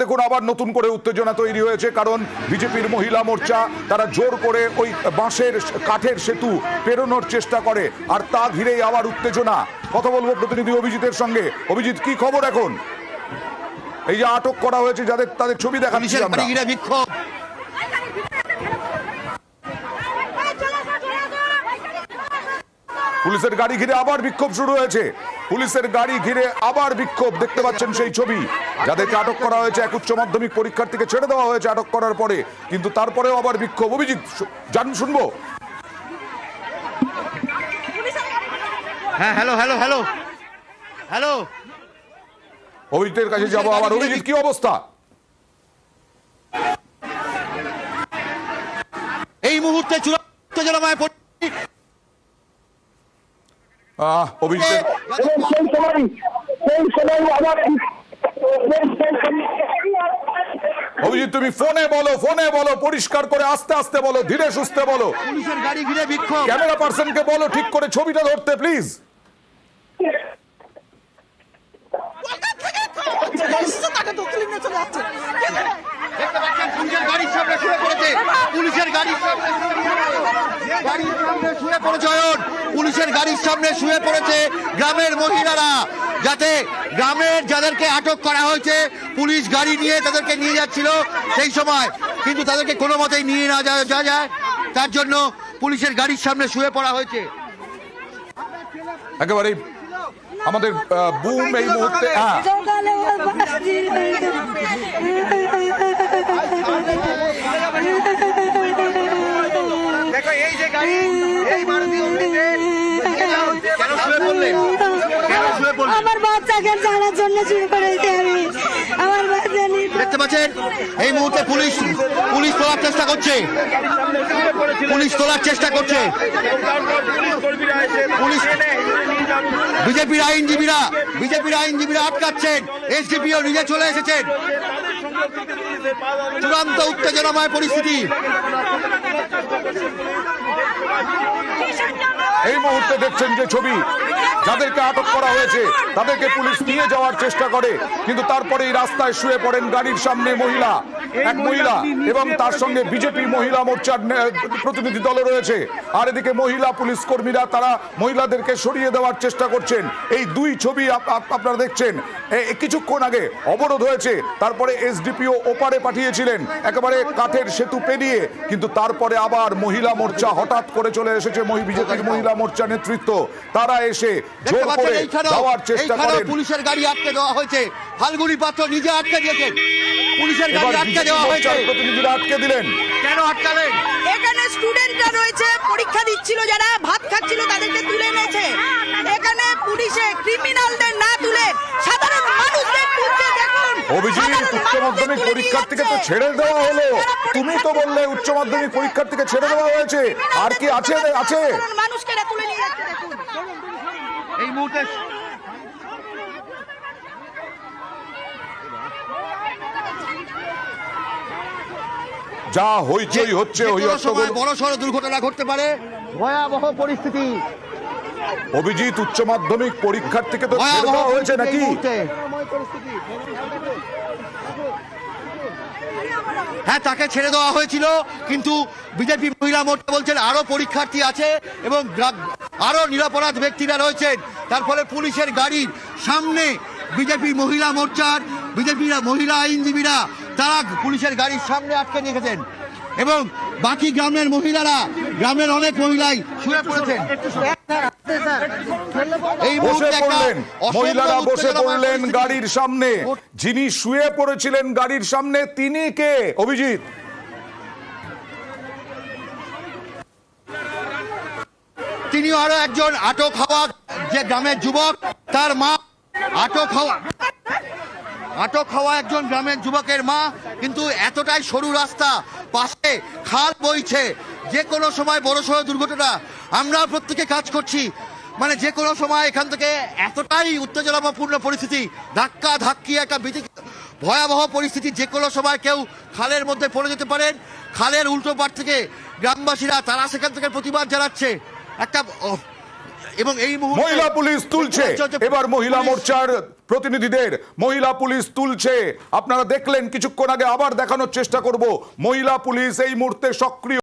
দেখুন আবার নতুন করে উত্তেজনা তৈরি হয়েছে কারণ বিজেপির মহিলা মোর্চা তারা জোর করে ওই বাঁশের কাঠের সেতু পেরোনোর চেষ্টা করে আর তা ঘিরেই আবার উত্তেজনা। কথা বলব প্রতিনিধি অভিজিতের সঙ্গে। অভিজিৎ কি খবর এখন? এই যে আটক করা হয়েছে যাদের তাদের ছবি ঘিরে বিক্ষোভ। পুলিশের গাড়ি ঘিরে আবার বিক্ষোভ শুরু হয়েছে। পুলিশের গাড়ি ঘিরে আবার বিক্ষোভ দেখতে পাচ্ছেন সেই ছবি। যাদেরকে আটক করা হয়েছে এক উচ্চ মাধ্যমিক পরীক্ষার্থীকে ছেড়ে দেওয়া হয়েছে আটক করার পরে কিন্তু তারপরেও আবার বিক্ষোভ। অভিজিৎ জান শুনব? হ্যাঁ হ্যালো হ্যালো হ্যালো হ্যালো অভিজিতের কাছে যাব আবার। অভিজিৎ কি অবস্থা? এই মুহূর্তে চূড়ান্ত জলমায় আবার অভিজিৎ তুমি ফোনে বলো ফোনে বলো পরিষ্কার করে আস্তে আস্তে বলো ধীরে সুস্থে বলো। পুলিশের গাড়ি ঘিরে বিক্ষোভ। ক্যামেরা পার্সনকে বলো ঠিক করে ছবিটা ধরতে প্লিজ তাকে দক্ষিণ চলে যাচ্ছে দেখতে পাচ্ছেন পুলিশের গাড়ির সামনে শুয়ে পড়েছে। পুলিশের গাড়ির সামনে গাড়ির সামনে শুয়ে পড়েছে। অয়ন পুলিশের গাড়ির সামনে শুয়ে পড়েছে গ্রামের মহিলারা। যাতে গ্রামের যাদেরকে আটক করা হয়েছে পুলিশ গাড়ি নিয়ে তাদেরকে নিয়ে যাচ্ছিল সেই সময়। কিন্তু তাদেরকে কোনো মতেই নিয়ে না যাওয়া যায়। তার জন্য পুলিশের গাড়ির সামনে শুয়ে পড়া হয়েছে। একেবারে আমাদের বুম এই মুহূর্তে সকালে ওর কেন শুয়ে পড়লেন কেন শুয়ে পড়লেন আমার বাচ্চাকে জানার জন্য শুরু করেছি আমি। আমার বাচ্চা দেখতে পাচ্ছেন? এই মুহূর্তে পুলিশ পুলিশ তোলার চেষ্টা করছে। পুলিশ তোলার চেষ্টা করছে। পুলিশ বিজেপির আইনজীবীরা বিজেপির আইনজীবীরা আটকাচ্ছেন। এসডিপিও নিজে চলে এসেছেন। চূড়ান্ত উত্তেজনাময় পরিস্থিতি। এই মুহূর্তে দেখছেন যে ছবি, যাদেরকে আটক করা হয়েছে, তাদেরকে পুলিশ নিয়ে যাওয়ার চেষ্টা করে, কিন্তু তারপরেই রাস্তায় শুয়ে পড়েন গাড়ির সামনে মহিলা। এক মহিলা এবং তার সঙ্গে বিজেপি মহিলা মোর্চার প্রতিনিধি দল রয়েছে। আর এদিকে মহিলা পুলিশ কর্মীরা তারা মহিলাদেরকে সরিয়ে দেওয়ার চেষ্টা করছেন। এই দুই ছবি আপ- আপ- আপনারা দেখছেন। কিছুক্ষণ আগে অবরোধ হয়েছে। তারপরে এসডিপিও ওপারে পাঠিয়েছিলেন। একেবারে কাঠের সেতু পেরিয়ে কিন্তু তারপরে আবার মহিলা মোর্চা হঠাৎ করে চলে এসেছে। বিজেপির মহিলা মোর্চা নেতৃত্ব। তারা এসে দেখতে জোর করে যাওয়ার চেষ্টা করেন। পুলিশের গাড়ি আটকে দেওয়া হয়েছে। ফাল্গুনি পাত্র নিজে আটকে দিয়েছেন পুলিশের গাড়ি আটকে বিজেপি দেওয়া হয়েছে। প্রতিনিধিরা আটকে দিলেন। কেন আটকালেন এখানে স্টুডেন্টরা রয়েছে পরীক্ষা দিচ্ছিল যারা ভাত খাচ্ছিল তাদেরকে তুলে এনেছে। এখানে পুলিশে ক্রিমিনালদের না তুলে সাধারণ মানুষদের তুলছে দেখুন। অভিজিৎ উচ্চ মাধ্যমিক পরীক্ষার্থীকে তো ছেড়ে দেওয়া হলো। তুমি তো বললে উচ্চ মাধ্যমিক পরীক্ষার্থীকে ছেড়ে দেওয়া হয়েছে। আর কি আছে? আছে? মানুষকে তুলে নিয়ে যাচ্ছে দেখুন। এই মুহূর্তে যা হইচই হচ্ছে ওই সময় বড় সড় দুর্ঘটনা ঘটতে পারে। ভয়াবহ পরিস্থিতি। অভিজিৎ উচ্চ মাধ্যমিক তো ছেড়ে ভয়াবহ দেওয়া হয়েছে নাকি? হ্যাঁ তাকে ছেড়ে দেওয়া হয়েছিল কিন্তু বিজেপি মহিলা মোর্চা বলছেন আরও পরীক্ষার্থী আছে এবং আরও নিরাপরাধ ব্যক্তিরা রয়েছেন। তার ফলে পুলিশের গাড়ির সামনে বিজেপি মহিলা মোর্চার বিজেপির মহিলা আইনজীবীরা তারা পুলিশের গাড়ির সামনে আটকে রেখেছেন এবং বাকি গ্রামের মহিলারা গ্রামের অনেক মহিলাই শুয়ে পড়েছেন। বসে পড়লেন। মহিলারা বসে পড়লেন গাড়ির সামনে। যিনি শুয়ে পড়েছিলেন গাড়ির সামনে তিনি কে? অভিজিৎ। তিনি আরও একজন আটক হওয়া যে গ্রামের যুবক তার মা আটক হওয়া আটক হওয়া একজন গ্রামের যুবকের মা কিন্তু এতটাই সরু রাস্তা, পাশে খাল বইছে। যে কোনো সময় বড় সড়ো দুর্ঘটনা, আমরা প্রত্যেকে কাজ করছি। মানে যে কোনো সময় এখান থেকে এতটাই উত্তেজনাপূর্ণ পরিস্থিতি, ধাক্কা ধাক্কি একটা বিধি ভয়াবহ পরিস্থিতি, যে কোনো সময় কেউ খালের মধ্যে পড়ে যেতে পারেন। খালের উল্টো পার থেকে গ্রামবাসীরা তারা সেখান থেকে প্রতিবাদ জানাচ্ছে। একটা এবং এই মুহূর্তে মহিলা পুলিশ তুলছে। এবার মহিলা মোর্চার প্রতিনিধিদের মহিলা পুলিশ তুলছে। আপনারা দেখলেন কিছুক্ষণ আগে আবার দেখানোর চেষ্টা করব। মহিলা পুলিশ এই মুহূর্তে সক্রিয়।